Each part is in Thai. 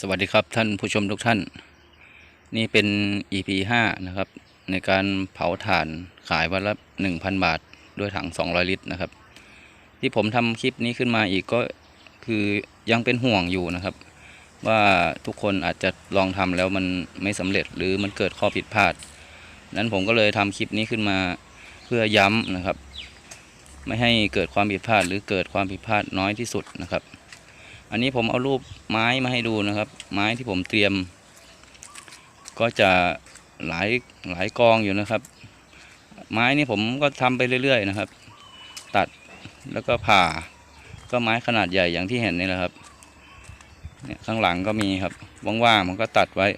สวัสดีครับท่านผู้ชมทุกท่าน นี่เป็น EP 5 นะครับ ในการเผาถ่านขายวันละ 1,000 บาท ด้วยถัง 200 ลิตรนะครับ ที่ผมทำคลิปนี้ขึ้นมาอีกก็คือยังเป็นห่วงอยู่นะครับ ว่าทุกคนอาจจะลองทำแล้วมันไม่สำเร็จหรือมันเกิดข้อผิดพลาด นั้นผมก็เลยทำคลิปนี้ขึ้นมาเพื่อย้ำนะครับ ไม่ให้เกิดความผิดพลาดหรือเกิดความผิดพลาดน้อยที่สุดนะครับ อันนี้ผมเอารูปไม้มาให้ดูนะครับ ไม้ที่ผมเตรียม ก็จะหลายหลายกองอยู่นะครับ ไม้นี่ผมก็ทำไปเรื่อย ๆ นะครับ ตัดแล้วก็ผ่า ก็ไม้ขนาดใหญ่อย่างที่เห็นนี่แหละครับเนี่ยข้างหลังก็มีครับว่างๆมันก็ตัดไว้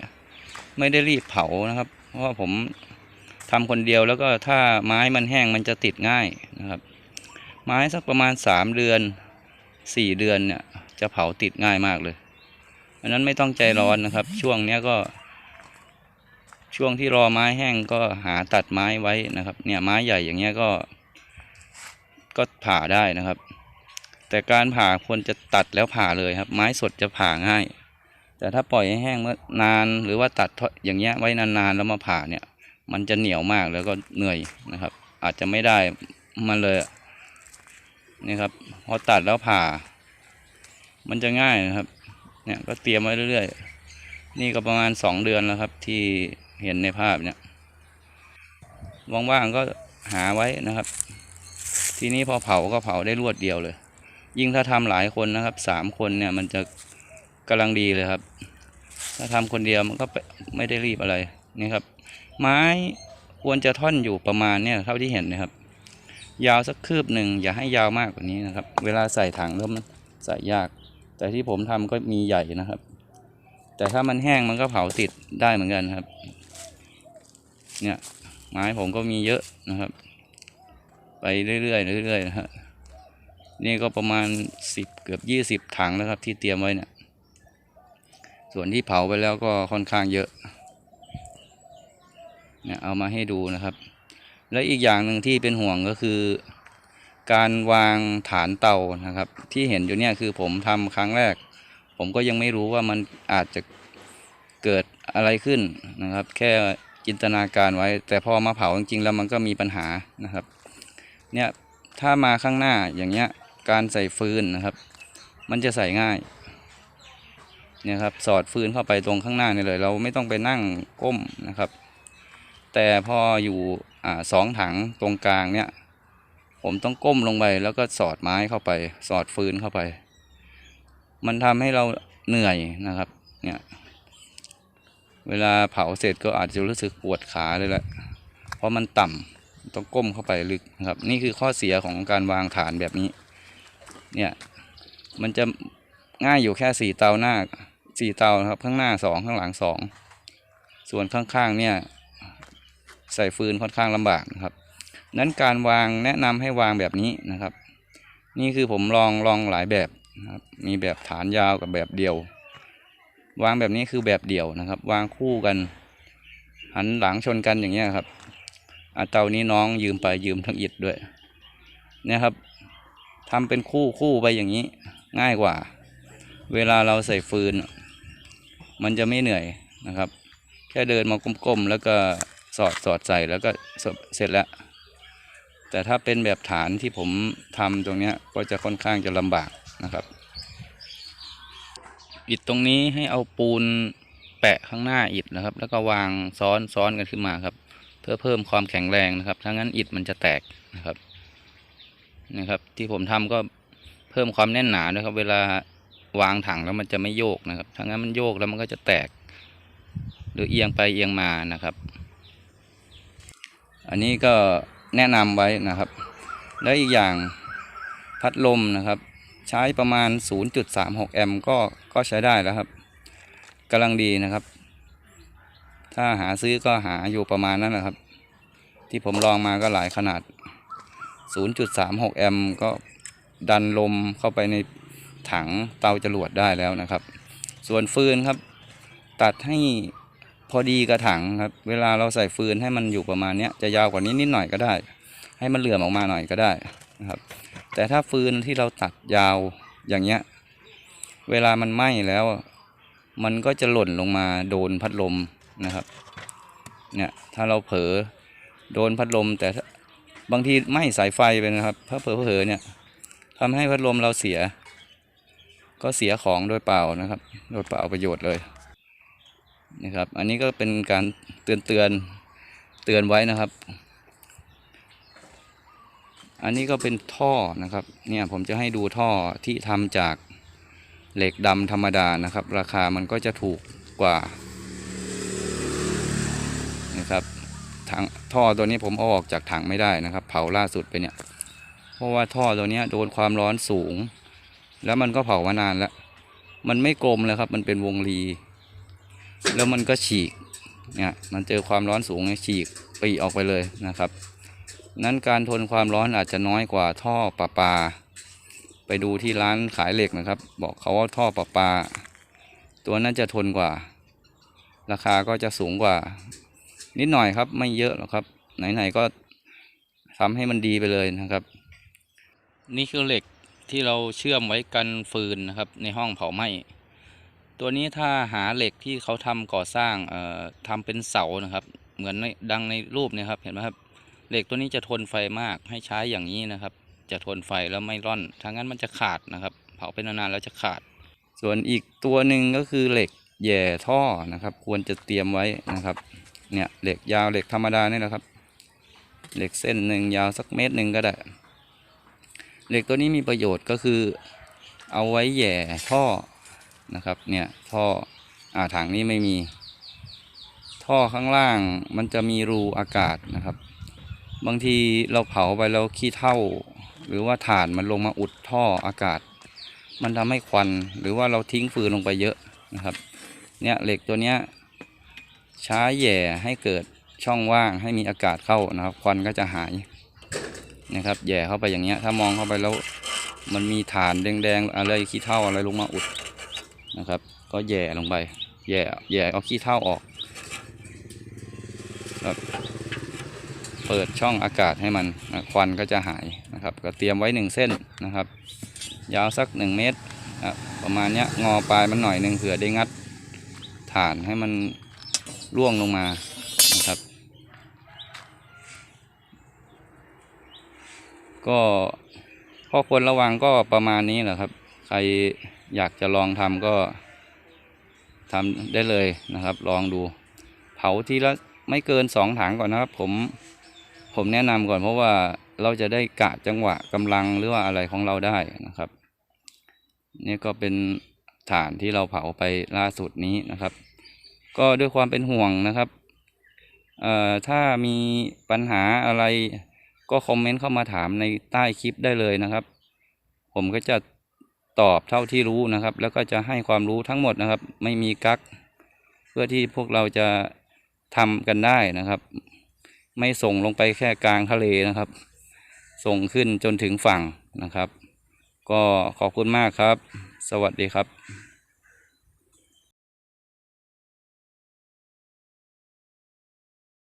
ไม่ได้รีบเผานะครับ เพราะว่าผมทำคนเดียวแล้วก็ถ้าไม้มันแห้งมันจะติดง่ายนะครับ ไม้สักประมาณสามเดือนสี่เดือนเนี่ย จะเผาติดง่ายมากเลย อันนั้นไม่ต้องใจร้อนนะครับ ช่วงเนี้ยก็ ช่วงที่รอไม้แห้งก็หาตัดไม้ไว้นะครับ เนี่ยไม้ใหญ่อย่างเงี้ยก็ ก็ผ่าได้นะครับ แต่การผ่าควรจะตัดแล้วผ่าเลยครับ ไม้สดจะผ่าง่าย แต่ถ้าปล่อยให้แห้งเมื่อนานหรือว่าตัดทอย่างเงี้ยไว้นานๆแล้วมาผ่าเนี่ย มันจะเหนียวมากแล้วก็เหนื่อยนะครับ อาจจะไม่ได้มันเลยนี่ครับพอตัดแล้วผ่า มันจะง่ายนะครับ เนี่ยก็เตรียมไว้เรื่อยๆ นี่ก็ประมาณสองเดือนแล้วครับ ที่เห็นในภาพเนี่ย ว่างๆก็หาไว้นะครับ ทีนี้พอเผาก็เผาได้รวดเดียวเลย ยิ่งถ้าทำหลายคนนะครับสามคนเนี่ยมันจะกำลังดีเลยครับ ถ้าทำคนเดียวมันก็ไม่ได้รีบอะไรนี่ครับ ไม้ควรจะท่อนอยู่ประมาณเนี่ยเท่าที่เห็นนะครับ ยาวสักคืบหนึ่งอย่าให้ยาวมากกว่านี้นะครับ เวลาใส่ถังแล้วมันใส่ยาก แต่ที่ผมทำก็มีใหญ่นะครับ แต่ถ้ามันแห้งมันก็เผาติดได้เหมือนกันครับ เนี่ยไม้ผมก็มีเยอะนะครับ ไปเรื่อยๆเรื่อยๆนะฮะนี่ก็ประมาณสิบเกือบยี่สิบถังแล้วครับ ที่เตรียมไว้เนี่ยส่วนที่เผาไปแล้วก็ค่อนข้างเยอะเนี่ยเอามาให้ดูนะครับ และอีกอย่างหนึ่งที่เป็นห่วงก็คือ การวางฐานเตานะครับ ที่เห็นอยู่เนี่ยคือผมทำครั้งแรก ผมก็ยังไม่รู้ว่ามันอาจจะเกิดอะไรขึ้นนะครับ แค่จินตนาการไว้ แต่พอมาเผาจริงๆแล้วมันก็มีปัญหานะครับ เนี่ยถ้ามาข้างหน้าอย่างเงี้ยการใส่ฟืนนะครับ มันจะใส่ง่ายเนี่ยครับสอดฟืนเข้าไปตรงข้างหน้านี่เลย เราไม่ต้องไปนั่งก้มนะครับ แต่พออยู่อสองถังตรงกลางเนี่ย ผมต้องก้มลงไปแล้วก็สอดไม้เข้าไป สอดฟืนเข้าไป มันทำให้เราเหนื่อยนะครับ เนี่ย เวลาเผาเสร็จก็อาจจะรู้สึกปวดขาเลยแหละ เพราะมันต่ำต้องก้มเข้าไปลึกครับ นี่คือข้อเสียของการวางฐานแบบนี้ เนี่ย มันจะง่ายอยู่แค่สี่เตาหน้าสี่เตานะครับ ข้างหน้าสองข้างหลังสองส่วนข้างๆเนี่ย ใส่ฟืนค่อนข้างลำบากนะครับ นั้นการวางแนะนำให้วางแบบนี้นะครับ นี่คือผมลองลองหลายแบบนะครับ มีแบบฐานยาวกับแบบเดียว วางแบบนี้คือแบบเดี่ยวนะครับ วางคู่กัน หันหลังชนกันอย่างเงี้ยครับอาเตานี้น้องยืมไปยืมทั้งอิดด้วยเนี่ยครับทำเป็นคู่คู่ไปอย่างนี้ง่ายกว่า เวลาเราใส่ฟืน มันจะไม่เหนื่อยนะครับ แค่เดินมาก้มๆแล้วก็สอดสอดใส่แล้วก็เสร็จแล้ว แต่ถ้าเป็นแบบฐานที่ผมทำตรงเนี้ยก็จะค่อนข้างจะลำบากนะครับ อิฐตรงนี้ให้เอาปูนแปะข้างหน้าอิฐนะครับ แล้วก็วางซ้อนซ้อนกันขึ้นมาครับ เพื่อเพิ่มความแข็งแรงนะครับถ้างั้นอิฐมันจะแตกนะครับนะครับ ที่ผมทำก็เพิ่มความแน่นหนาด้วยครับ เวลาวางถังแล้วมันจะไม่โยกนะครับถ้างั้นมันโยกแล้วมันก็จะแตก หรือเอียงไปเอียงมานะครับ อันนี้ก็ แนะนำไว้นะครับ แล้วอีกอย่างพัดลมนะครับ ใช้ประมาณ 0.36 แอมป์ก็ก็ใช้ได้แล้วครับกำลังดีนะครับ ถ้าหาซื้อก็หาอยู่ประมาณนั้นนะครับ ที่ผมลองมาก็หลายขนาด 0.36 แอมป์ก็ดันลมเข้าไปในถังเตาจรวดได้แล้วนะครับ ส่วนฟืนครับ ตัดให้ พอดีกระถังครับ เวลาเราใส่ฟืนให้มันอยู่ประมาณเนี้ยจะยาวกว่านี้นิดหน่อยก็ได้ ให้มันเหลื่อมออกมาหน่อยก็ได้นะครับ แต่ถ้าฟืนที่เราตัดยาวอย่างเงี้ย เวลามันไหม้แล้ว มันก็จะหล่นลงมาโดนพัดลมนะครับ เนี่ยถ้าเราเผลอโดนพัดลม แต่บางทีไหม้สายไฟไปนะครับถ้าเผลอเผลอเนี่ยทำให้พัดลมเราเสีย ก็เสียของโดยเปล่านะครับ โดยเปล่าประโยชน์เลย นะครับ อันนี้ก็เป็นการเตือนเตือนเตือนไว้นะครับ อันนี้ก็เป็นท่อนะครับ เนี่ยผมจะให้ดูท่อที่ทำจากเหล็กดำธรรมดานะครับ ราคามันก็จะถูกกว่านะครับถังท่อตัวนี้ผมเอาออกจากถังไม่ได้นะครับ เผาล่าสุดไปเนี่ย เพราะว่าท่อตัวนี้โดนความร้อนสูง แล้วมันก็เผามานานแล้ว มันไม่กลมเลยครับ มันเป็นวงรี แล้วมันก็ฉีกเนี่ยมันเจอความร้อนสูงเนี่ยฉีกปีออกไปเลยนะครับ นั้นการทนความร้อนอาจจะน้อยกว่าท่อประปา ไปดูที่ร้านขายเหล็กนะครับ บอกเขาว่าท่อประปา ตัวนั้นจะทนกว่า ราคาก็จะสูงกว่า นิดหน่อยครับไม่เยอะหรอกครับ ไหนๆก็ทำให้มันดีไปเลยนะครับ นี่คือเหล็กที่เราเชื่อมไว้กันฟืนนะครับ ในห้องเผาไหม้ ตัวนี้ถ้าหาเหล็กที่เขาทำก่อสร้างเอ่อทำเป็นเสานะครับ เหมือนในดังในรูปนะครับเห็นไหมครับเหล็กตัวนี้จะทนไฟมากให้ใช้อย่างนี้นะครับ จะทนไฟแล้วไม่ร่อนถ้างั้นมันจะขาดนะครับ เผาไปนานๆแล้วจะขาด ส่วนอีกตัวหนึ่งก็คือเหล็กแย่ท่อนะครับ ควรจะเตรียมไว้นะครับ เนี่ยเหล็กยาวเหล็กธรรมดานี่แหละครับ เหล็กเส้นหนึ่งยาวสักเมตรหนึ่งก็ได้ เหล็กตัวนี้มีประโยชน์ก็คือ เอาไว้แย่ท่อ นะครับ เนี่ยท่ออ่าถังนี้ไม่มี ท่อข้างล่างมันจะมีรูอากาศนะครับ บางทีเราเผาไปแล้วขี้เถ้าหรือว่าถ่านมันลงมาอุดท่ออากาศ มันทำให้ควันหรือว่าเราทิ้งฟืนลงไปเยอะนะครับ เนี่ยเหล็กตัวเนี้ยใช้แย่ให้เกิดช่องว่างให้มีอากาศเข้านะครับ ควันก็จะหายนะครับแย่เข้าไปอย่างเงี้ยถ้ามองเข้าไปแล้วมันมีฐานแดงๆอะไรขี้เถ้าอะไรลงมาอุด นะครับ ก็แย่ลงไป แย่แย่เอาขี้เถ้าออกครับเปิดช่องอากาศให้มันนะควันก็จะหายนะครับ ก็เตรียมไว้หนึ่งเส้นนะครับ ยาวสักหนึ่งเมตรนะประมาณเนี้ยงอปลายมันหน่อยหนึ่งเผื่อได้งัดฐานให้มันร่วงลงมานะครับ ก็ข้อควรระวังก็ประมาณนี้แหละครับ ใคร อยากจะลองทำก็ทำได้เลยนะครับ ลองดู เผาทีละไม่เกินสองถังก่อนนะครับ ผมผมแนะนำก่อนเพราะว่าเราจะได้กะจังหวะกำลังหรือว่าอะไรของเราได้นะครับ นี่ก็เป็นฐานที่เราเผาไปล่าสุดนี้นะครับ ก็ด้วยความเป็นห่วงนะครับเอ่อถ้ามีปัญหาอะไรก็คอมเมนต์เข้ามาถามในใต้คลิปได้เลยนะครับ ผมก็จะ ตอบเท่าที่รู้นะครับ แล้วก็จะให้ความรู้ทั้งหมดนะครับ ไม่มีกักเพื่อที่พวกเราจะทำกันได้นะครับ ไม่ส่งลงไปแค่กลางทะเลนะครับ ส่งขึ้นจนถึงฝั่งนะครับ ก็ขอบคุณมากครับ สวัสดีครับ